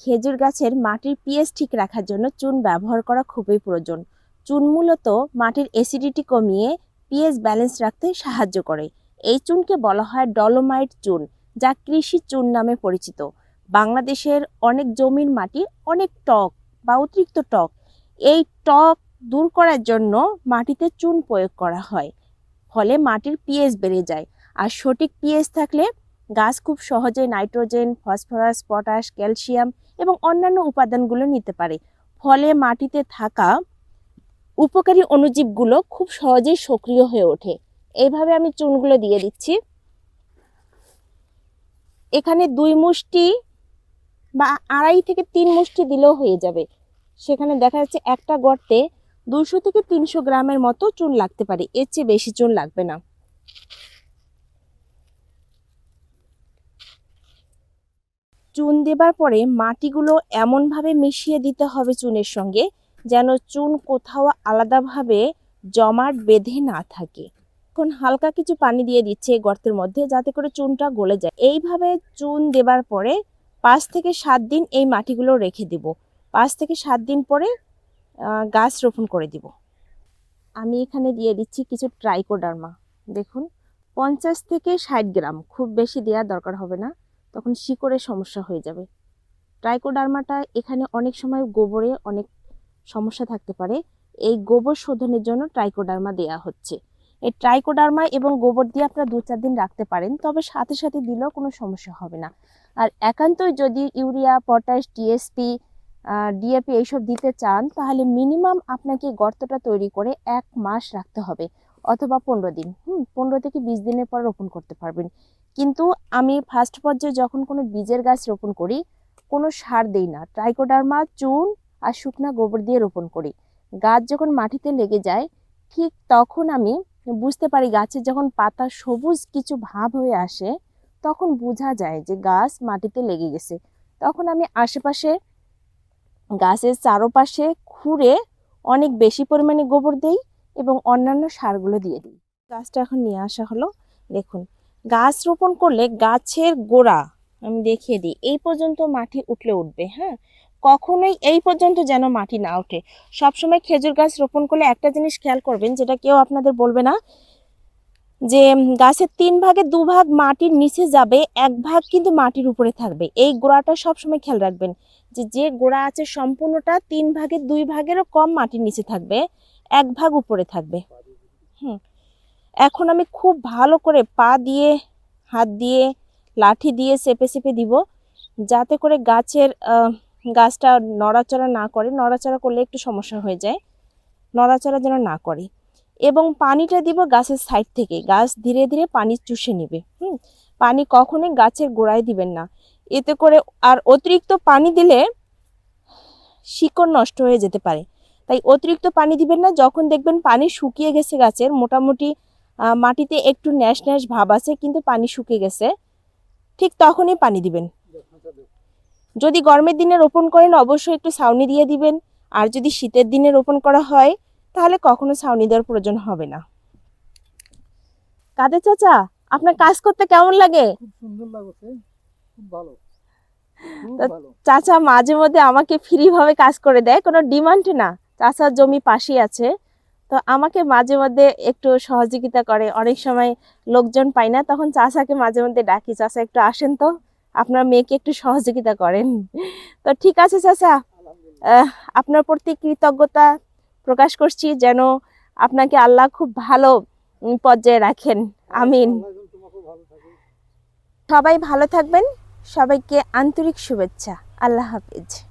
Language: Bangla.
খেজুর গাছের মাটির পিএইচ ঠিক রাখার জন্য চুন ব্যবহার করা খুবই প্রয়োজন। চুন মূলত মাটির অ্যাসিডিটি কমিয়ে পিএইচ ব্যালেন্স রাখতে সাহায্য করে। এই চুনকে বলা হয় ডলোমাইট চুন, যা কৃষি চুন নামে পরিচিত। বাংলাদেশের অনেক জমির মাটি অনেক টক বা অতিরিক্ত টক। এই টক দূর করার জন্য মাটিতে চুন প্রয়োগ করা হয়, ফলে মাটির পিএইচ বেড়ে যায়। আর সঠিক পিএইচ থাকলে গাছ খুব সহজে নাইট্রোজেন, ফসফরাস, পটাশ, ক্যালসিয়াম এবং অন্যান্য উপাদানগুলো নিতে পারে। ফলে মাটিতে থাকা উপকারী অণুজীবগুলো খুব সহজেই সক্রিয় হয়ে ওঠে। এইভাবে আমি চুনগুলো দিয়ে দিচ্ছি। এখানে দুই মুষ্টি বা আড়াই থেকে তিন মুষ্টি দিলেও হয়ে যাবে। সেখানে দেখা যাচ্ছে একটা গর্তে দুশো থেকে তিনশো গ্রামের মতো চুন লাগতে পারে। এর চেয়ে বেশি চুন লাগবে না। চুন দেবার পরে মাটিগুলো এমনভাবে মিশিয়ে দিতে হবে চুনের সঙ্গে, যেন চুন কোথাও আলাদাভাবে জমাট বেঁধে না থাকে। এখন হালকা কিছু পানি দিয়ে দিচ্ছে গর্তের মধ্যে, যাতে করে চুনটা গলে যায়। এইভাবে চুন দেবার পরে পাঁচ থেকে সাত দিন এই মাটিগুলো রেখে দিব। পাঁচ থেকে সাত দিন পরে গাছ রোপণ করে দিব। আমি এখানে দিয়ে দিচ্ছি কিছু ট্রাইকোডার্মা। দেখুন, পঞ্চাশ থেকে ষাট গ্রাম, খুব বেশি দেওয়ার দরকার হবে না। তখন শিকড়ের সমস্যা হয়ে যাবে। ট্রাইকোডার্মাটা এখানে অনেক সময় গোবরে অনেক সমস্যা থাকতে পারে। এই গোবর শোধনের জন্য ট্রাইকোডার্মা দেয়া হচ্ছে। এই ট্রাইকোডার্মা এবং গোবর দিয়ে আপনারা দু চার দিন রাখতে পারেন, তবে সাথে সাথে দিলেও কোনো সমস্যা হবে না। আর একান্তই যদি ইউরিয়া, পটাশ ডিএসপি ডিএপি এইসব দিতে চান, তাহলে মিনিমাম আপনাকে গর্তটা তৈরি করে এক মাস রাখতে হবে। অথবা পনেরো দিন, হুম, পনেরো থেকে বিশ দিনের পর রোপণ করতে পারবেন। কিন্তু আমি ফার্স্ট পর্যায়ে যখন কোনো বীজের গাছ রোপণ করি, কোনো সার দেই না। ট্রাইকোডার্মা চুন আর শুকনা গোবর দিয়ে রোপণ করি। গাছ যখন মাটিতে লেগে যায়, ঠিক তখন আমি বুঝতে পারি গাছের যখন পাতা সবুজ কিছু ভাব হয়ে আসে, তখন বোঝা যায় যে গাছ মাটিতে লেগে গেছে। তখন আমি আশেপাশে গাছের চারপাশে খুঁড়ে অনেক বেশি পরিমাণে গোবর দেই এবং অন্যান্য সারগুলো দিয়ে দিই। গাছটা এখন নিয়ে আসা হলো। দেখুন, গাছ রোপণ করলে গাছের গোড়া আমি দেখিয়ে দিই। এই পর্যন্ত মাটি উঠলে উঠবে হ্যাঁ? কখনোই এই পর্যন্ত যেন মাটি না ওঠে। সবসময় খেজুর গাছ রোপণ করলে একটা জিনিস খেয়াল করবেন, যেটা কেউ আপনাদের বলবে না, যে গাছের তিন ভাগে দু ভাগ মাটির নিচে যাবে, এক ভাগ কিন্তু মাটির উপরে থাকবে। এই গোড়াটা সবসময় খেয়াল রাখবেন যে যে গোড়া আছে সম্পূর্ণটা তিন ভাগের দুই ভাগেরও কম মাটির নিচে থাকবে। এক ভাগ উপরে থাকবে। হুম। এখন আমি খুব ভালো করে পা দিয়ে, হাত দিয়ে, লাঠি দিয়ে চেপে চেপে দিব, যাতে করে গাছের গাছটা নড়াচড়া না করে। নড়াচড়া করলে একটু সমস্যা হয়ে যায়। নড়াচড়া যেন না করে। এবং পানিটা দিব গাছের সাইড থেকে। গাছ ধীরে ধীরে পানি চুষে নেবে। হুম। পানি কখনোই গাছের গোড়ায় দিবেন না। এতে করে আর অতিরিক্ত পানি দিলে শিকড় নষ্ট হয়ে যেতে পারে। তাই অতিরিক্ত পানি দিবেন না। যখন দেখবেন পানি শুকিয়ে গেছে গাছের মোটামুটি মাটিতে একটু ন্যাশ ন্যাশ ভাব আছে কিন্তু পানি শুকিয়ে গেছে ঠিক তখনই পানি দিবেন। যদি গরমের দিনে রোপণ করেন অবশ্যই একটু ছাউনি দিয়ে দিবেন। আর যদি শীতের দিনে রোপণ করা হয় তাহলে কখনো ছাউনি দেওয়ার প্রয়োজন হবে না। কাদের চাচা আপনার কাজ করতে কেমন লাগে? চাচা মাঝে মধ্যে আমাকে ফ্রি ভাবে কাজ করে দেয় কোনো ডিমান্ড না। চাচার জমি পাশেই আছে। তো আমাকে মাঝে মধ্যে একটু সহযোগিতা করে। অনেক সময় লোকজন পাই না তখন চাচাকে মাঝে মধ্যে ডাকি চাচা একটু আসেন তো। আপনার মেয়েকে একটু সহযোগিতা করেন। তো ঠিক আছে আহ, আপনার প্রতি কৃতজ্ঞতা প্রকাশ করছি যেন আপনাকে আল্লাহ খুব ভালো পর্যায়ে রাখেন। আমিন। সবাই ভালো থাকবেন। সবাইকে আন্তরিক শুভেচ্ছা। আল্লাহ হাফিজ।